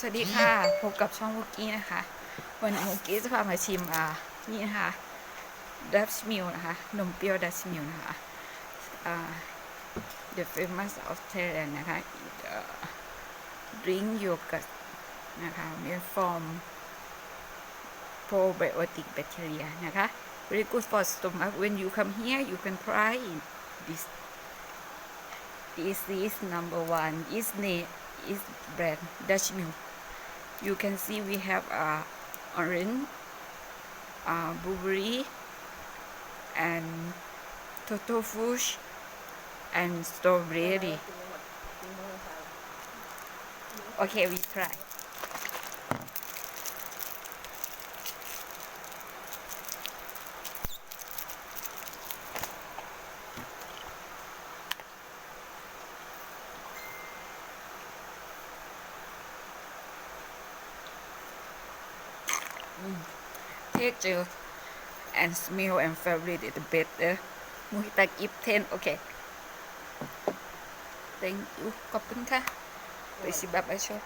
สวัสดีค่ะพบกับช่องมุกกี้นะคะ วันนี้มุกกี้จะพามาชิมอ่านี่นะคะดัชมิลนะคะนมเปรี้ยวดัชมิลนะคะ the famous of Thailand นะคะ drink yogurt นะคะ made from probiotic bacteria นะคะ very good for stomach when you come here you can try this this is number one is name is brand Dutch Mill. You can see we have uh, orange, uh, blueberry, and total fish, and strawberry. Okay, we try. เทคเจอ and smell and favorite is the best เด้อมุยตากิฟเทนโอเค thank you ขอบคุณค่ะไปสิบับไปชอบ